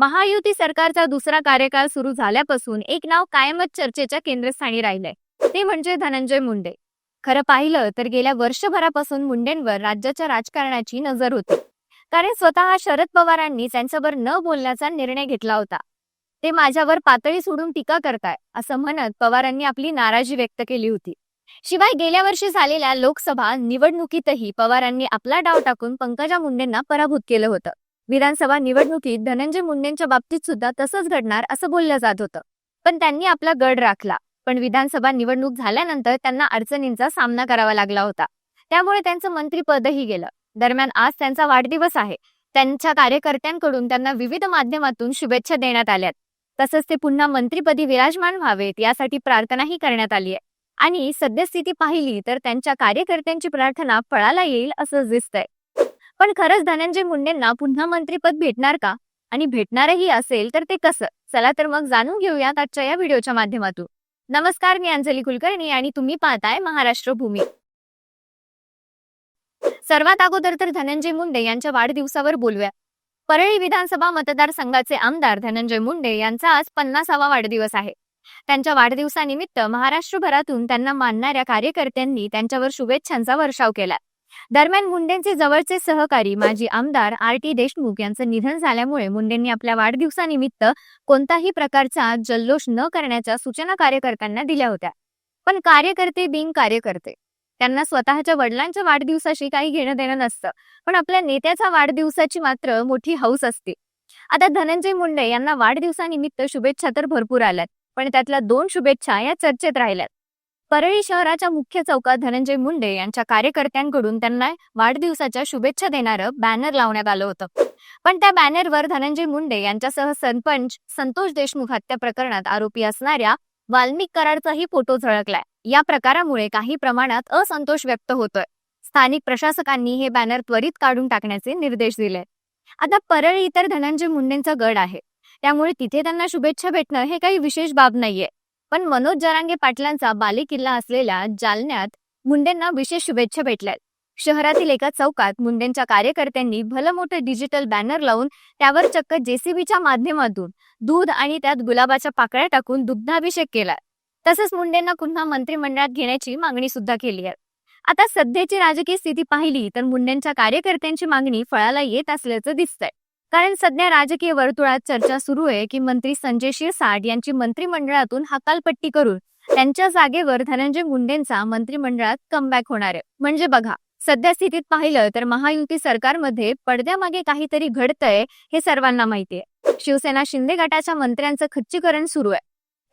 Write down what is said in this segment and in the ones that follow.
महायुती सरकारचा दुसरा कार्यकाळ सुरू झाल्यापासून एक नाव कायमच चर्चेच्या केंद्रस्थानी राहिलंय. ते म्हणजे धनंजय मुंडे. खरं पाहिलं तर गेल्या वर्षभरापासून मुंडेंवर राज्याच्या राजकारणाची नजर होती. कारण स्वतः शरद पवारांनी त्यांच्यावर न बोलण्याचा निर्णय घेतला होता. ते माझ्यावर पातळी सोडून टीका करताय असं म्हणत पवारांनी आपली नाराजी व्यक्त केली होती. शिवाय गेल्या वर्षी झालेल्या लोकसभा निवडणुकीतही पवारांनी आपला डाव टाकून पंकजा मुंडेंना पराभूत केलं होतं. विधानसभा निवडणुकीत धनंजय मुंडेंच्या बाबतीत सुद्धा तसंच घडणार असं बोललं जात होतं. पण त्यांनी आपला गड राखला. पण विधानसभा निवडणूक झाल्यानंतर त्यांना अडचणींचा सामना करावा लागला होता. त्यामुळे त्यांचं मंत्रीपदही गेलं. दरम्यान आज त्यांचा वाढदिवस आहे. त्यांच्या कार्यकर्त्यांकडून त्यांना विविध माध्यमातून शुभेच्छा देण्यात आल्यात. तसंच ते पुन्हा मंत्रीपदी विराजमान व्हावेत यासाठी प्रार्थनाही करण्यात आली आहे आणि सद्यस्थिती पाहिली तर त्यांच्या कार्यकर्त्यांची प्रार्थना फळाला येईल असं दिसतंय. पण खरंच धनंजय मुंडेंना पुन्हा मंत्रीपद भेटणार का? आणि भेटणारही असेल तर ते कसं? चला तर मग जाणून घेऊयात आजच्या या व्हिडिओच्या माध्यमातून. नमस्कार मी अंजली कुलकर्णी आणि तुम्ही पाहताय महाराष्ट्र भूमी. सर्वात अगोदर तर धनंजय मुंडे यांच्या वाढदिवसावर बोलूया परळी विधानसभा मतदारसंघाचे आमदार धनंजय मुंडे यांचा आज पन्नासावा वाढदिवस आहे. त्यांच्या वाढदिवसानिमित्त महाराष्ट्रभरातून त्यांना मानणाऱ्या कार्यकर्त्यांनी त्यांच्यावर शुभेच्छांचा वर्षाव केला. दरम्यान मुंडेंचे जवळचे सहकारी माजी आमदार आर टी देशमुख यांचं निधन झाल्यामुळे मुंडेंनी आपल्या वाढदिवसानिमित्त कोणताही प्रकारचा जल्लोष न करण्याच्या सूचना कार्यकर्त्यांना दिल्या होत्या. पण कार्यकर्ते बिन कार्यकर्ते. त्यांना स्वतःच्या वडिलांच्या वाढदिवसाशी काही घेणं देणं नसतं. पण आपल्या नेत्याचा वाढदिवसाची मात्र मोठी हौस असते. आता धनंजय मुंडे यांना वाढदिवसानिमित्त शुभेच्छा तर भरपूर आल्यात. पण त्यातल्या दोन शुभेच्छा या चर्चेत राहिल्यात. परळी शहराच्या मुख्य चौकात धनंजय मुंडे यांच्या कार्यकर्त्यांकडून त्यांना वाढदिवसाच्या शुभेच्छा देणारं बॅनर लावण्यात आलं होतं. पण त्या बॅनरवर धनंजय मुंडे यांच्यासह सरपंच संतोष देशमुख हत्या प्रकरणात आरोपी असणाऱ्या वाल्मिक कराडचाही फोटो झळकलाय. या प्रकारामुळे काही प्रमाणात असंतोष व्यक्त होतोय. स्थानिक प्रशासकांनी हे बॅनर त्वरित काढून टाकण्याचे निर्देश दिले आता परळी तर धनंजय मुंडेंचा गड आहे. त्यामुळे तिथे त्यांना शुभेच्छा भेटणं हे काही विशेष बाब नाहीये. पण मनोज जरांगे पाटलांचा बालेकिल्ला असलेल्या जालन्यात मुंडेंना विशेष शुभेच्छा भेटल्यात. शहरातील एका चौकात मुंडेंच्या कार्यकर्त्यांनी भलं मोठं डिजिटल बॅनर लावून त्यावर चक्क जेसीबीच्या माध्यमातून दूध आणि त्यात गुलाबाच्या पाकळ्या टाकून दुग्धाभिषेक केला. तसंच मुंडेंना पुन्हा मंत्रिमंडळात घेण्याची मागणी सुद्धा केली आहे. आता सध्याची राजकीय स्थिती पाहिली तर मुंडेंच्या कार्यकर्त्यांची मागणी फळाला येत असल्याचं दिसतंय. कारण सध्या राजकीय वर्तुळात चर्चा सुरू आहे की मंत्री संजय शिरसाट यांची मंत्रिमंडळातून हकालपट्टी करून त्यांच्या जागेवर धनंजय मुंडेंचा मंत्रिमंडळात कमबॅक होणार आहे. म्हणजे बघा सध्या स्थितीत पाहिलं तर महायुती सरकारमध्ये पडद्यामागे काहीतरी घडतंय हे सर्वांना माहितीये शिवसेना शिंदे गटाच्या मंत्र्यांचं खच्चीकरण सुरू आहे.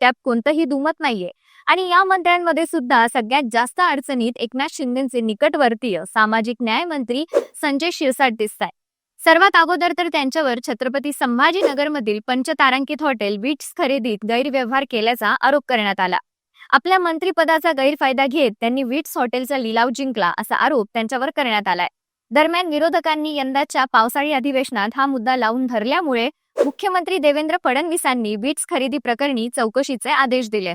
त्यात कोणतंही दुमत नाहीये. आणि या मंत्र्यांमध्ये सुद्धा सगळ्यात जास्त अडचणीत एकनाथ शिंदेचे निकटवर्तीय सामाजिक न्याय मंत्री संजय शिरसाट दिसत सर्वात अगोदर तर त्यांच्यावर छत्रपती संभाजीनगरमधील पंचतारांकित हॉटेल बीट्स खरेदीत गैरव्यवहार केल्याचा आरोप करण्यात आला. आपल्या मंत्रिपदाचा गैरफायदा घेत त्यांनी विट्स हॉटेलचा लिलाव जिंकला असा आरोप त्यांच्यावर करण्यात आलाय. दरम्यान विरोधकांनी यंदाच्या पावसाळी अधिवेशनात हा मुद्दा लावून धरल्यामुळे मुख्यमंत्री देवेंद्र फडणवीसांनी बीट्स खरेदी प्रकरणी चौकशीचे आदेश दिले.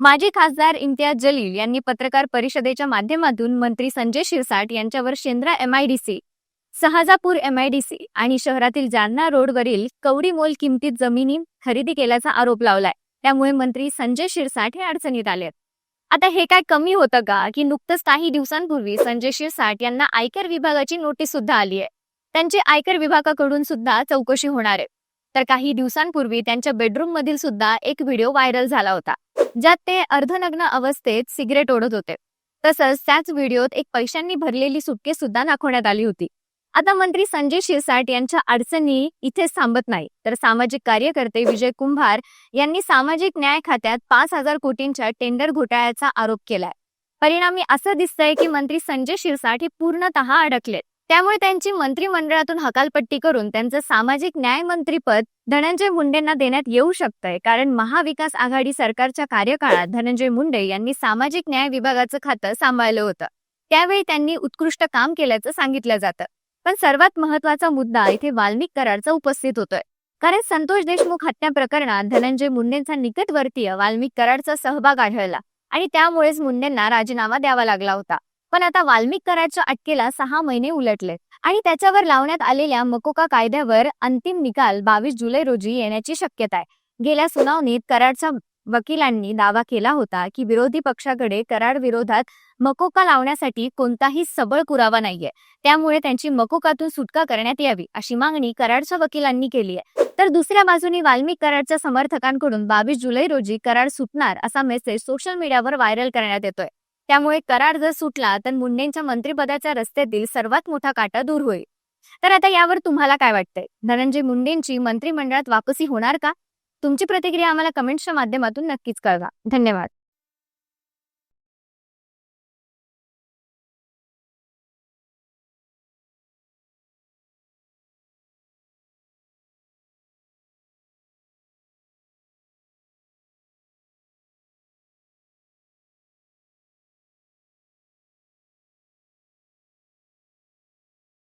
माजी खासदार इम्तियाज जलील यांनी पत्रकार परिषदेच्या माध्यमातून मंत्री संजय शिरसाट यांच्यावर शेंद्रा एमआयडीसी शहाजापूर एमआयडीसी आणि शहरातील जालना रोडवरील कवडी मोल किमतीत जमिनी खरेदी केल्याचा आरोप लावलाय. त्यामुळे मंत्री संजय शिरसाट हे अडचणीत आले आता हे काय कमी होतं का? की नुकतंच काही दिवसांपूर्वी संजय शिरसाट यांना आयकर विभागाची नोटीस सुद्धा आली आहे. त्यांची आयकर विभागाकडून सुद्धा चौकशी होणार आहे. तर काही दिवसांपूर्वी त्यांच्या बेडरूम मधील सुद्धा एक व्हिडिओ व्हायरल झाला होता ज्यात ते अर्धनग्न अवस्थेत सिगरेट ओढत होते. तसंच त्याच व्हिडिओत एक पैशांनी भरलेली सुटकेस सुद्धा दाखवण्यात आली होती. आता मंत्री संजय शिरसाट यांच्या अडचणी इथेच थांबत नाही. तर सामाजिक कार्यकर्ते विजय कुंभार यांनी सामाजिक न्याय खात्यात पाच हजार कोटींच्या टेंडर घोटाळ्याचा आरोप केलाय. परिणामी असं दिसतंय की मंत्री संजय शिरसाट हे पूर्णतः अडकलेत. त्यामुळे त्यांची मंत्रिमंडळातून हकालपट्टी करून त्यांचं सामाजिक न्याय मंत्रीपद धनंजय मुंडेंना देण्यात येऊ शकतंय. कारण महाविकास आघाडी सरकारच्या कार्यकाळात धनंजय मुंडे यांनी सामाजिक न्याय विभागाचं खातं सांभाळलं होतं. त्यावेळी त्यांनी उत्कृष्ट काम केल्याचं सांगितलं जातं. पण सर्वात महत्त्वाचा मुद्दा इथे वाल्मिक करारचा उपस्थित होतोय. कारण संतोष देशमुख हत्या प्रकरणात धनंजय मुंडेंचा निकटवर्तीय वाल्मिक कराडचा सहभाग आढळला आणि त्यामुळेच मुंडेंना राजीनामा द्यावा लागला होता. पण आता वाल्मिक कराडच्या अटकेला सहा महिने उलटले आणि त्याच्यावर लावण्यात आलेल्या मकोका कायद्यावर अंतिम निकाल बावीस जुलै रोजी येण्याची शक्यता आहे. गेल्या सुनावणीत कराडचा वकिलांनी दावा केला होता की विरोधी पक्षाकडे कराड विरोधात मकोका लावण्यासाठी कोणताही सबळ पुरावा नाहीये. त्यामुळे त्यांची मकोकातून सुटका करण्यात यावी अशी मागणी कराडच्या वकिलांनी केली आहे. तर दुसऱ्या बाजूने वाल्मिक कराडच्या समर्थकांकडून बावीस जुलै रोजी कराड सुटणार असा मेसेज सोशल मीडियावर व्हायरल करण्यात येतोय. त्यामुळे कराड जर सुटला तर मुंडेंच्या मंत्रिपदाच्या रस्त्यातील सर्वात मोठा काटा दूर होईल. तर आता यावर तुम्हाला काय वाटतंय? धनंजय मुंडेंची मंत्रिमंडळात वापसी होणार का? तुमची प्रतिक्रिया आम्हाला कमेंट्सच्या माध्यमातून नक्कीच कळवा. धन्यवाद.